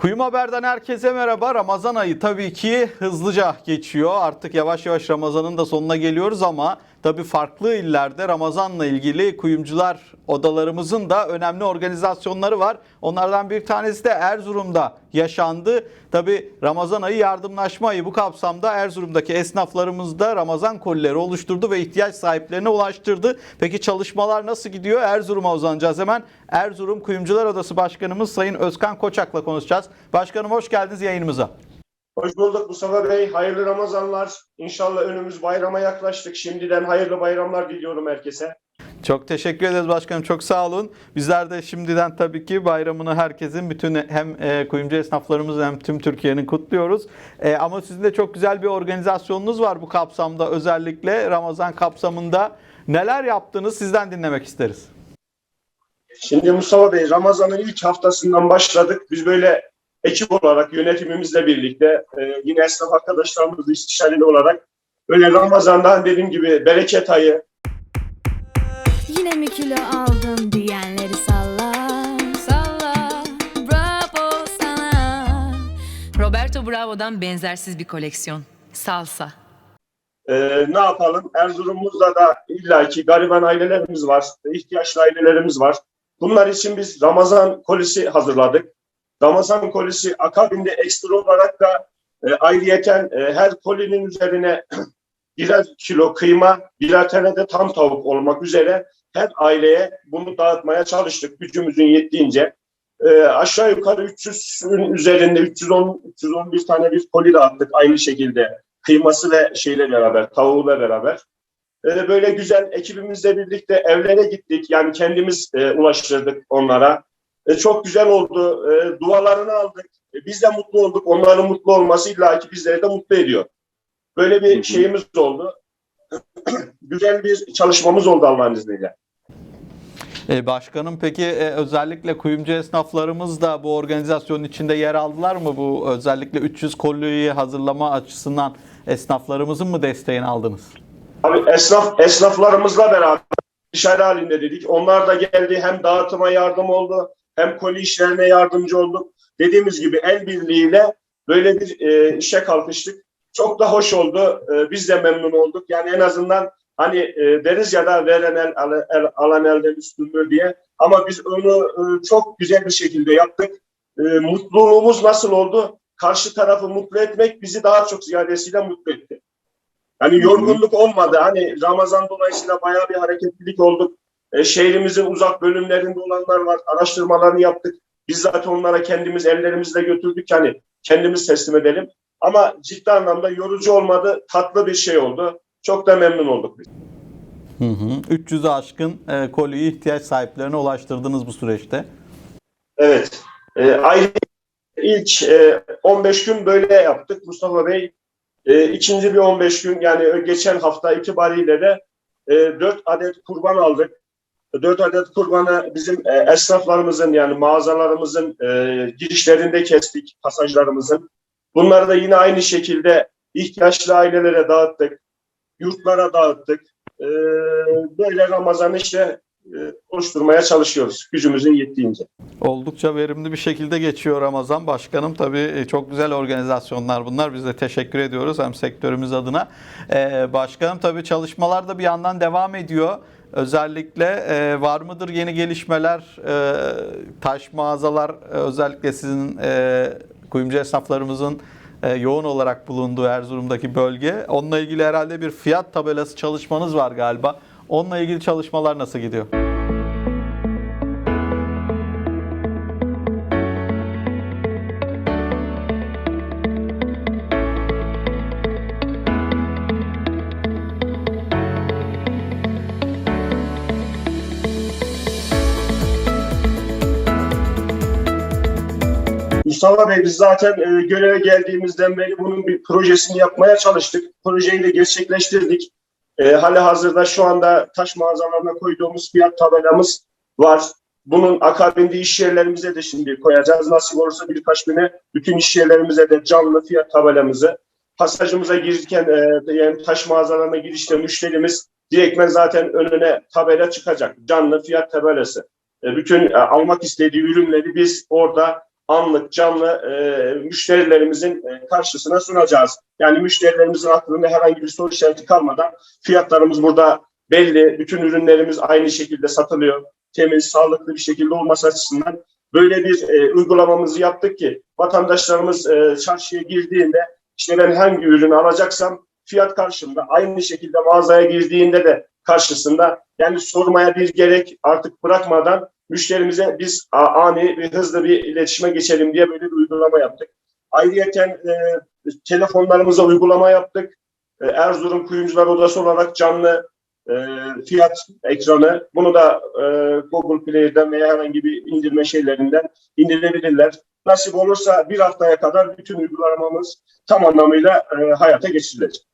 Kuyum Haber'den herkese merhaba. Ramazan ayı tabii ki hızlıca geçiyor. Artık yavaş yavaş Ramazan'ın da sonuna geliyoruz ama tabii farklı illerde Ramazan'la ilgili kuyumcular odalarımızın da önemli organizasyonları var. Onlardan bir tanesi de Erzurum'da yaşandı. Tabii Ramazan ayı yardımlaşma ayı bu kapsamda Erzurum'daki esnaflarımız da Ramazan kolileri oluşturdu ve ihtiyaç sahiplerine ulaştırdı. Peki çalışmalar nasıl gidiyor? Erzurum'a uzanacağız hemen. Erzurum Kuyumcular Odası Başkanımız Sayın Özkan Koçak'la konuşacağız. Başkanım hoş geldiniz yayınımıza. Hoş bulduk Mustafa Bey. Hayırlı Ramazanlar. İnşallah önümüz bayrama yaklaştık. Şimdiden hayırlı bayramlar diliyorum herkese. Çok teşekkür ederiz başkanım. Çok sağ olun. Bizler de şimdiden tabii ki bayramını herkesin bütün hem e, kuyumcu esnaflarımızın hem tüm Türkiye'nin kutluyoruz. E, ama sizin de çok güzel bir organizasyonunuz var bu kapsamda. Özellikle Ramazan kapsamında neler yaptınız sizden dinlemek isteriz. Şimdi Mustafa Bey Ramazan'ın ilk haftasından başladık. Biz böyle ekip olarak yönetimimizle birlikte e, yine esnaf arkadaşlarımızla istişareli olarak böyle Ramazan'dan dediğim gibi bereket ayı, Yine mi kilo aldın diyenleri salla Salla Bravo sana Roberto Bravo'dan benzersiz bir koleksiyon. Salsa. e, ne yapalım? Erzurum'umuzda da illaki gariban ailelerimiz var, ihtiyaçlı ailelerimiz var. Bunlar için biz Ramazan kolisi hazırladık. Ramazan kolisi akabinde ekstra olarak da e, ayrıyeten e, her kolinin üzerine birer kilo kıyma, birer tane de tam tavuk olmak üzere her aileye bunu dağıtmaya çalıştık gücümüzün yettiğince. E, aşağı yukarı 300'ün üzerinde 310 311 tane bir koli dağıttık aynı şekilde kıyması ve şeyle beraber, tavuğuyla beraber. E, böyle güzel ekibimizle birlikte evlere gittik. Yani kendimiz e, ulaştırdık onlara. E, çok güzel oldu. E, dualarını aldık. E, biz de mutlu olduk. Onların mutlu olması illaki bizleri de mutlu ediyor. Böyle bir şeyimiz oldu. güzel bir çalışmamız oldu Allah'ın izniyle. E, başkanım peki e, özellikle kuyumcu esnaflarımız da bu organizasyonun içinde yer aldılar mı? Bu özellikle 300 kolyeyi hazırlama açısından esnaflarımızın mı desteğini aldınız? Abi esnaf esnaflarımızla beraber dışarı halinde dedik. Onlar da geldi hem dağıtıma yardım oldu hem koli işlerine yardımcı olduk. Dediğimiz gibi el birliğiyle böyle bir e, işe kalkıştık. Çok da hoş oldu. E, biz de memnun olduk. Yani en azından hani e, deriz ya da veren el, al- el alan elden üstündür diye. Ama biz onu e, çok güzel bir şekilde yaptık. E, mutluluğumuz nasıl oldu? Karşı tarafı mutlu etmek bizi daha çok ziyadesiyle mutlu etti. Yani yorgunluk olmadı. Hani Ramazan dolayısıyla bayağı bir hareketlilik olduk. E, şehrimizin uzak bölümlerinde olanlar var. Araştırmalarını yaptık. Biz zaten onlara kendimiz ellerimizle götürdük. Hani kendimiz teslim edelim. Ama ciddi anlamda yorucu olmadı. Tatlı bir şey oldu. Çok da memnun olduk biz. Hı hı. 300'ü aşkın e, kolyeyi ihtiyaç sahiplerine ulaştırdınız bu süreçte. Evet. E, ayrı ilk e, 15 gün böyle yaptık Mustafa Bey. E, ikinci bir 15 gün yani geçen hafta itibariyle de e, 4 adet kurban aldık. 4 adet kurbanı bizim e, esnaflarımızın yani mağazalarımızın e, girişlerinde kestik pasajlarımızın. Bunları da yine aynı şekilde ihtiyaçlı ailelere dağıttık. Yurtlara dağıttık. E, böyle Ramazan'ı işte e, oluşturmaya çalışıyoruz gücümüzün yettiğince. Oldukça verimli bir şekilde geçiyor Ramazan. Başkanım tabii e, çok güzel organizasyonlar bunlar. Biz de teşekkür ediyoruz hem sektörümüz adına. Ee, başkanım tabii çalışmalar da bir yandan devam ediyor. Özellikle e, var mıdır yeni gelişmeler? E, taş mağazalar e, özellikle sizin e, kuyumcu esnaflarımızın e, yoğun olarak bulunduğu Erzurum'daki bölge. Onunla ilgili herhalde bir fiyat tabelası çalışmanız var galiba. Onunla ilgili çalışmalar nasıl gidiyor? Mustafa Bey biz zaten e, göreve geldiğimizden beri bunun bir projesini yapmaya çalıştık. Projeyi de gerçekleştirdik. E, hali hazırda şu anda taş mağazalarına koyduğumuz fiyat tabelamız var. Bunun akabinde iş yerlerimize de şimdi koyacağız. Nasip olursa birkaç güne bütün iş yerlerimize de canlı fiyat tabelamızı pasajımıza girirken e, yani taş mağazalarına girişte müşterimiz direktmen zaten önüne tabela çıkacak. Canlı fiyat tabelası. E, bütün e, almak istediği ürünleri biz orada anlık canlı e, müşterilerimizin e, karşısına sunacağız. Yani müşterilerimizin aklında herhangi bir soru işareti kalmadan fiyatlarımız burada belli. Bütün ürünlerimiz aynı şekilde satılıyor. Temiz, sağlıklı bir şekilde olması açısından böyle bir e, uygulamamızı yaptık ki vatandaşlarımız e, çarşıya girdiğinde işte ben hangi ürünü alacaksam fiyat karşımda aynı şekilde mağazaya girdiğinde de karşısında yani sormaya bir gerek artık bırakmadan müşterimize biz ani ve hızlı bir iletişime geçelim diye böyle bir uygulama yaptık. Ayrıyeten e, telefonlarımıza uygulama yaptık. E, Erzurum Kuyumcular Odası olarak canlı e, fiyat ekranı. Bunu da e, Google Play'den veya herhangi bir indirme şeylerinden indirebilirler. Nasip olursa bir haftaya kadar bütün uygulamamız tam anlamıyla e, hayata geçirilecek.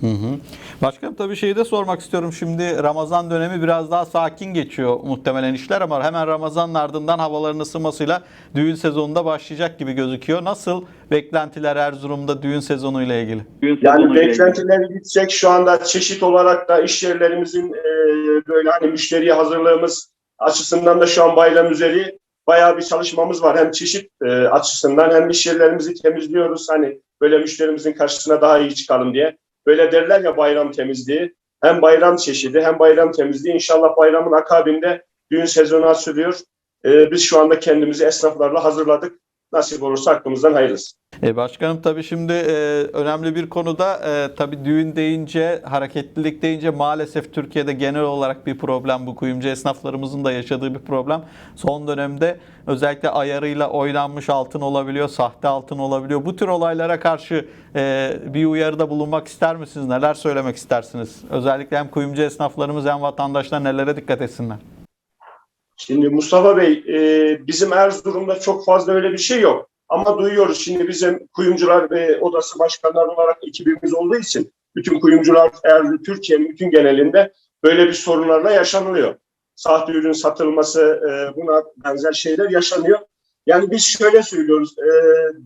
Hı hı. Başkanım tabii şeyi de sormak istiyorum. Şimdi Ramazan dönemi biraz daha sakin geçiyor muhtemelen işler ama hemen Ramazan'ın ardından havaların ısınmasıyla düğün sezonunda başlayacak gibi gözüküyor. Nasıl beklentiler Erzurum'da düğün sezonu ile ilgili? Yani beklentiler yüksek. Şu anda çeşit olarak da iş yerlerimizin e, böyle hani müşteriye hazırlığımız açısından da şu an bayram üzeri bayağı bir çalışmamız var. Hem çeşit e, açısından hem iş yerlerimizi temizliyoruz. Hani böyle müşterimizin karşısına daha iyi çıkalım diye. Böyle derler ya bayram temizliği. Hem bayram çeşidi hem bayram temizliği. İnşallah bayramın akabinde düğün sezonu açılıyor. E, biz şu anda kendimizi esnaflarla hazırladık. Nasip olursa hakkımızdan hayırlısı. E başkanım tabii şimdi e, önemli bir konuda e, tabii düğün deyince, hareketlilik deyince maalesef Türkiye'de genel olarak bir problem bu. Kuyumcu esnaflarımızın da yaşadığı bir problem. Son dönemde özellikle ayarıyla oynanmış altın olabiliyor, sahte altın olabiliyor. Bu tür olaylara karşı e, bir uyarıda bulunmak ister misiniz? Neler söylemek istersiniz? Özellikle hem kuyumcu esnaflarımız hem vatandaşlar nelere dikkat etsinler? Şimdi Mustafa Bey, e, bizim Erzurum'da çok fazla öyle bir şey yok. Ama duyuyoruz şimdi bizim kuyumcular ve odası başkanları olarak ekibimiz olduğu için bütün kuyumcular Erzurum, Türkiye'nin bütün genelinde böyle bir sorunlarla yaşanılıyor. Sahte ürün satılması, e, buna benzer şeyler yaşanıyor. Yani biz şöyle söylüyoruz, e,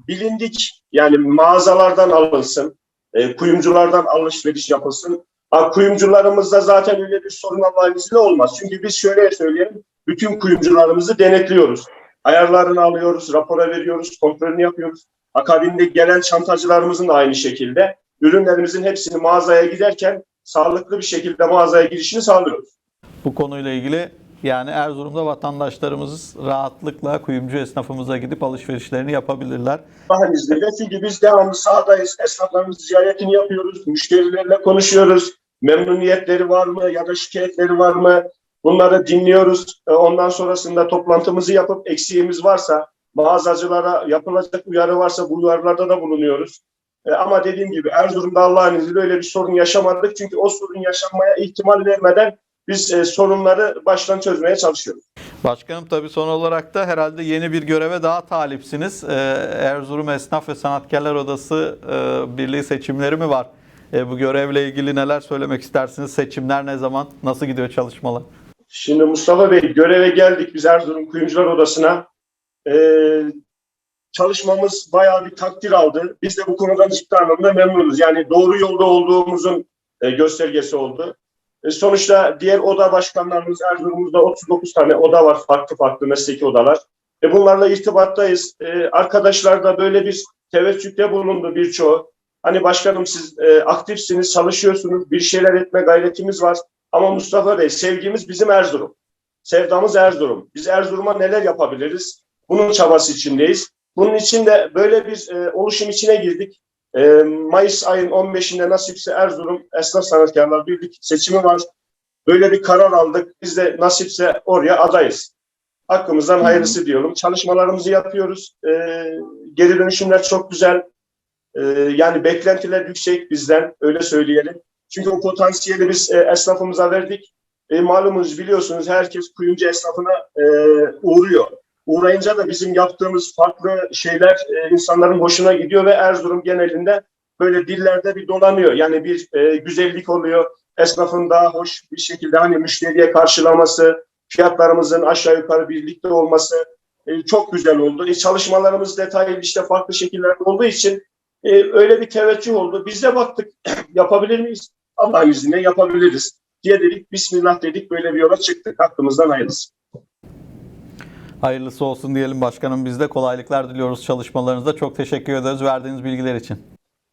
bilindik yani mağazalardan alınsın, e, kuyumculardan alışveriş yapılsın. Ha, kuyumcularımızda zaten öyle bir sorun Allah'ın olmaz. Çünkü biz şöyle söyleyelim, bütün kuyumcularımızı denetliyoruz. Ayarlarını alıyoruz, rapora veriyoruz, kontrolünü yapıyoruz. Akabinde gelen çantacılarımızın da aynı şekilde ürünlerimizin hepsini mağazaya giderken sağlıklı bir şekilde mağazaya girişini sağlıyoruz. Bu konuyla ilgili yani Erzurum'da vatandaşlarımız rahatlıkla kuyumcu esnafımıza gidip alışverişlerini yapabilirler. Allah'ın izniyle çünkü biz devamlı sahadayız, esnaflarımızın ziyaretini yapıyoruz, müşterilerle konuşuyoruz. Memnuniyetleri var mı ya da şikayetleri var mı? Bunları dinliyoruz. E, Ondan sonrasında toplantımızı yapıp eksiğimiz varsa, mağazacılara yapılacak uyarı varsa bu uyarılarda da bulunuyoruz. E, Ama dediğim gibi Erzurum'da Allah'ın izniyle öyle bir sorun yaşamadık. Çünkü o sorun yaşanmaya ihtimal vermeden biz e, sorunları baştan çözmeye çalışıyoruz. Başkanım tabii son olarak da herhalde yeni bir göreve daha talipsiniz. Erzurum Esnaf ve Sanatkarlar Odası Birliği seçimleri mi var? Bu görevle ilgili neler söylemek istersiniz? Seçimler ne zaman? Nasıl gidiyor çalışmalar? Şimdi Mustafa Bey göreve geldik biz Erzurum Kuyumcular Odası'na. Ee, çalışmamız bayağı bir takdir aldı. Biz de bu konudan ciddi anlamda memnunuz. Yani doğru yolda olduğumuzun e, göstergesi oldu. E, sonuçta diğer oda başkanlarımız Erzurum'da 39 tane oda var. Farklı farklı mesleki odalar. E, bunlarla irtibattayız. E, arkadaşlar da böyle bir teveccühte bulundu birçoğu. Hani başkanım siz e, aktifsiniz, çalışıyorsunuz, bir şeyler etme gayretimiz var. Ama Mustafa Bey sevgimiz bizim Erzurum. Sevdamız Erzurum. Biz Erzurum'a neler yapabiliriz? Bunun çabası içindeyiz. Bunun için de böyle bir e, oluşum içine girdik. E, Mayıs ayın 15'inde nasipse Erzurum Esnaf Sanatkarlar Birlik seçimi var. Böyle bir karar aldık. Biz de nasipse oraya adayız. Hakkımızdan hayırlısı diyorum. Çalışmalarımızı yapıyoruz. E, geri dönüşümler çok güzel. E, yani beklentiler yüksek bizden öyle söyleyelim. Çünkü o potansiyeli biz e, esnafımıza verdik. E, malumunuz biliyorsunuz herkes kuyumcu esnafına e, uğruyor. Uğrayınca da bizim yaptığımız farklı şeyler e, insanların hoşuna gidiyor ve Erzurum genelinde böyle dillerde bir dolanıyor. Yani bir e, güzellik oluyor. Esnafın daha hoş bir şekilde hani müşteriye karşılaması, fiyatlarımızın aşağı yukarı birlikte olması e, çok güzel oldu. E, çalışmalarımız detaylı işte farklı şekillerde olduğu için e, öyle bir teveccüh oldu. Biz de baktık yapabilir miyiz? Allah'ın izniyle yapabiliriz diye dedik. Bismillah dedik böyle bir yola çıktık. Hakkımızdan hayırlısı. Hayırlısı olsun diyelim başkanım. Biz de kolaylıklar diliyoruz çalışmalarınızda. Çok teşekkür ederiz verdiğiniz bilgiler için.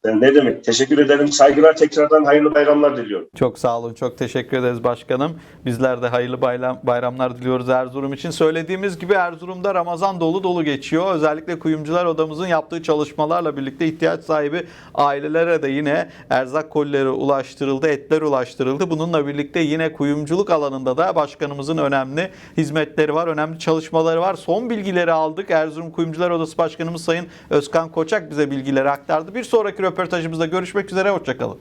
Ne demek? Teşekkür ederim. Saygılar tekrardan hayırlı bayramlar diliyorum. Çok sağ olun. Çok teşekkür ederiz başkanım. Bizler de hayırlı bayram, bayramlar diliyoruz Erzurum için. Söylediğimiz gibi Erzurum'da Ramazan dolu dolu geçiyor. Özellikle kuyumcular odamızın yaptığı çalışmalarla birlikte ihtiyaç sahibi ailelere de yine erzak kolileri ulaştırıldı, etler ulaştırıldı. Bununla birlikte yine kuyumculuk alanında da başkanımızın önemli hizmetleri var, önemli çalışmaları var. Son bilgileri aldık. Erzurum Kuyumcular Odası Başkanımız Sayın Özkan Koçak bize bilgileri aktardı. Bir sonraki röportajımızda görüşmek üzere. Hoşçakalın.